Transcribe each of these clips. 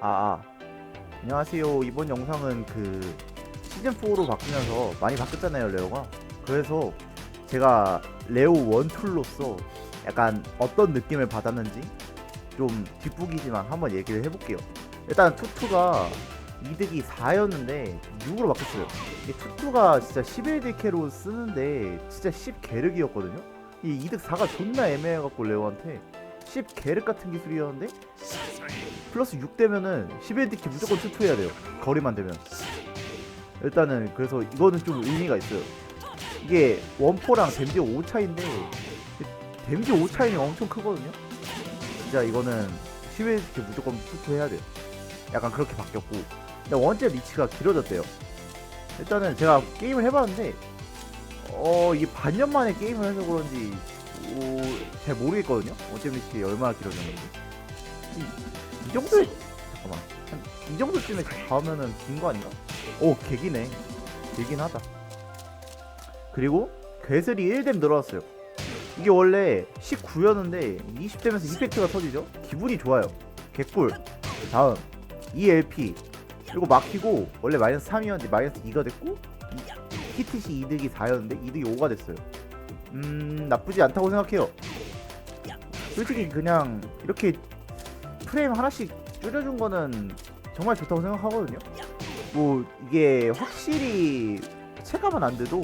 아, 아. 안녕하세요. 이번 영상은 그 시즌 4로 바뀌면서 많이 바뀌었잖아요, 레오가. 그래서 제가 레오 1, 2로서 약간 어떤 느낌을 받았는지 좀 뒷북이지만 한번 얘기를 해볼게요. 일단 투투가 이득이 4였는데 6으로 바뀌었어요. 이게 투투가 진짜 11딜캐로 쓰는데 진짜 10게르기였거든요. 이 이득 4가 존나 애매해갖고 레오한테 10게르 같은 기술이었는데 플러스 6 되면은 11딜캐 무조건 투투해야 돼요. 거리만 되면. 일단은 그래서 이거는 좀 의미가 있어요. 이게 원포랑 댐지 5 차인데 댐지 5 차이는 엄청 크거든요. 진짜 이거는 11딜캐 무조건 투투해야 돼요. 약간 그렇게 바뀌었고 근데 원제 리치가 길어졌대요. 일단은 제가 게임을 해봤는데 어 이게 반년 만에 게임을 해서 그런지 오, 잘 모르겠거든요. 원제 리치 얼마나 길어졌는지 이, 이 정도에 잠깐만 한, 이 정도쯤에 가면은 긴 거 아닌가? 오 개기네 길긴 하다. 그리고 괴슬이 1뎀 늘어났어요. 이게 원래 19였는데 20뎀에서 이펙트가 터지죠? 기분이 좋아요. 개꿀. 다음 ELP 그리고 막히고 원래 마이너스 3이었는데 마이너스 2가 됐고 히트시 이득이 4였는데 이득이 5가 됐어요 음 나쁘지 않다고 생각해요 솔직히 그냥 이렇게 프레임 하나씩 줄여준 거는 정말 좋다고 생각하거든요 뭐 이게 확실히 체감은 안 돼도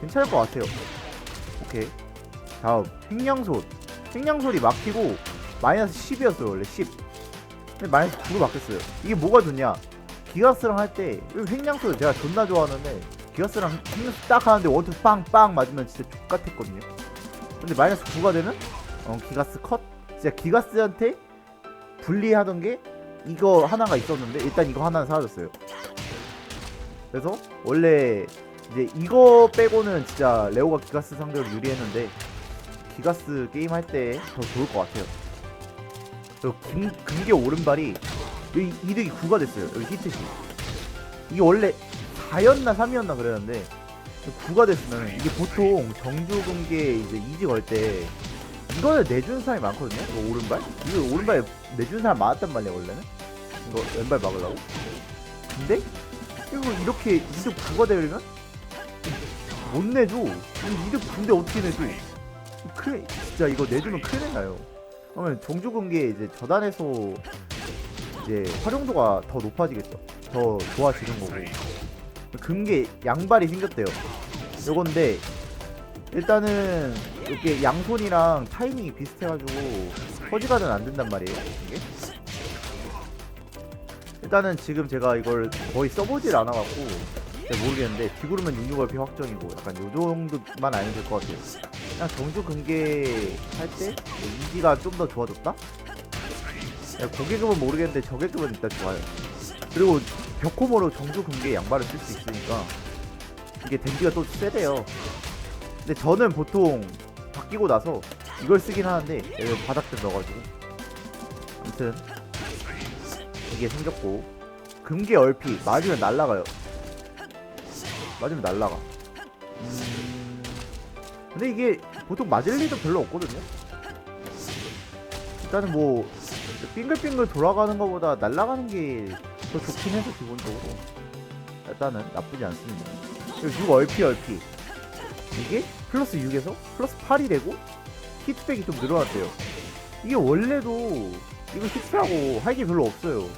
괜찮을 것 같아요 오케이 다음 횡령솔 횡령솔이 막히고 마이너스 10이었어요 원래 10 근데 마이너스 9로 바뀌었어요. 이게 뭐가 좋냐? 기가스랑 할 때 횡량소를 제가 존나 좋아하는데 기가스랑 횡량소 딱 하는데 원투 빵빵 맞으면 진짜 족같았거든요. 근데 마이너스 9가 되면 어, 기가스 컷? 진짜 기가스한테 불리하던 게 이거 하나가 있었는데 일단 이거 하나는 사라졌어요. 그래서 원래 이제 이거 빼고는 진짜 레오가 기가스 상대로 유리했는데 기가스 게임 할 때 더 좋을 것 같아요. 그리고 금, 금계 오른발이 여기 이득이 9가 됐어요. 여기 히트시. 이게 원래 4였나 3이었나 그랬는데 9가 됐으면 이게 보통 정주 금계 이제 이지 걸때 이거를 내준 사람이 많거든요. 이거 오른발? 이거 오른발 내준 사람 많았단 말이야 원래는. 이거 왼발 막으려고. 근데 이거 이렇게 이득 9가 되려면 못 내줘. 이 이득 9인데 어떻게 내줘? 큰일 진짜 이거 내주면 큰일 나요. 그러면 종주금계 이제 저단에서 이제 활용도가 더 높아지겠죠. 더 좋아지는 거고. 금계 양발이 생겼대요. 요건데 일단은 이게 양손이랑 타이밍이 비슷해가지고 퍼지가는 안 된단 말이에요. 이게. 일단은 지금 제가 이걸 거의 써보질 않아갖고 잘 모르겠는데 비구르면 66RP 확정이고 약간 요 정도만 알면 될 것 같아요. 그냥 정주 금계 할때 이지가 좀 더 좋아졌다? 야, 고객급은 모르겠는데 저객급은 일단 좋아요. 그리고 벽코모로 정주 금계 양발을 쓸 수 있으니까 이게 댐지가 또 세대요. 근데 저는 보통 바뀌고 나서 이걸 쓰긴 하는데 여기 바닥들 넣어가지고 아무튼 이게 생겼고 금계 얼피 맞으면 날라가요. 맞으면 날라가. 음... 근데 이게 보통 맞을 일도 별로 없거든요. 일단은 뭐 빙글빙글 돌아가는 것보다 날아가는 게 더 좋긴 해서 기본적으로 일단은 나쁘지 않습니다. 그리고 6 얼피 얼피 이게 플러스 6에서 플러스 8이 되고 히트백이 좀 늘어났대요. 이게 원래도 이거 히트하고 할게 별로 없어요.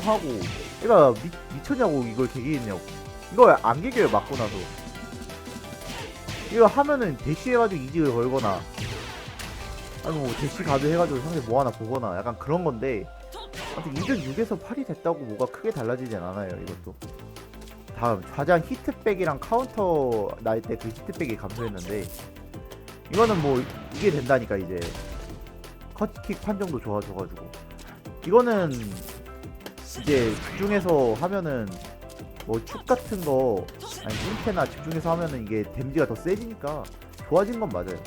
하고 얘가 미, 미쳤냐고 이걸 개기했냐고 이거 안 개겨요 맞고 나서 이거 하면은 대시해가지고 이직을 걸거나 아니 뭐 대시 가드 해가지고 상대 뭐 하나 보거나 약간 그런 건데 아무튼 이득 6에서 8이 됐다고 뭐가 크게 달라지진 않아요 이것도 다음 좌장 히트백이랑 카운터 날 때 그 히트백이 감소했는데 이거는 뭐 이게 된다니까 이제. 커트킥 판정도 좋아져가지고. 이거는 이제 집중해서 하면은 뭐 축 같은 거 아니 힌트나 집중해서 하면은 이게 댐지가 더 세지니까 좋아진 건 맞아요.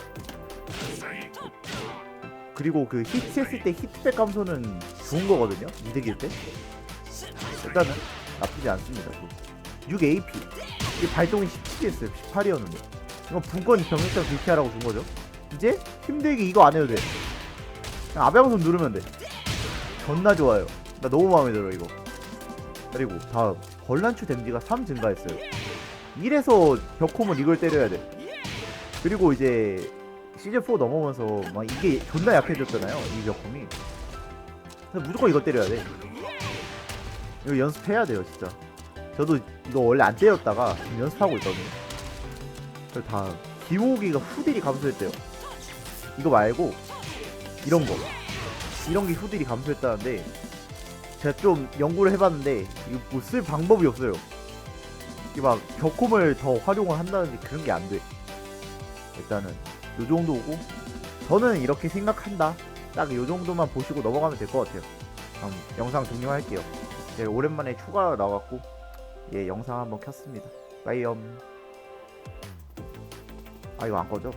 그리고 그 히트 했을 때 히트백 감소는 좋은 거거든요 이득일 때. 일단은 나쁘지 않습니다 그거. 6AP 이 발동이 17이었어요. 18이었는데. 이건 분권 병력장 교체하라고 준거죠. 이제 힘들게 이거 안해도 돼. 그냥 아베방손 누르면 돼. 존나 좋아요. 나 너무 마음에 들어 이거. 그리고 다음. 걸란추 데미지가 3 증가했어요. 이래서 벽홈은 이걸 때려야 돼. 그리고 이제 시즌4 넘어오면서 막 이게 존나 약해졌잖아요 이 벽홈이. 무조건 이거 때려야 돼. 이거 연습해야 돼요 진짜. 저도 이거 원래 안 때렸다가 지금 연습하고 있거든요. 그리고 다음 기모기가 후딜이 감소했대요. 이거 말고 이런 거. 이런 게 후딜이 감소했다는데 제가 좀 연구를 해봤는데 이거 뭐 쓸 방법이 없어요. 이게 막 벽홈을 더 활용을 한다든지 그런 게 안 돼. 일단은 요 정도고 저는 이렇게 생각한다. 딱 요 정도만 보시고 넘어가면 될 것 같아요. 그럼 영상 종료할게요. 네, 오랜만에 추가 나왔고 예 영상 한번 켰습니다. 빠이엄 아 이거 안 꺼져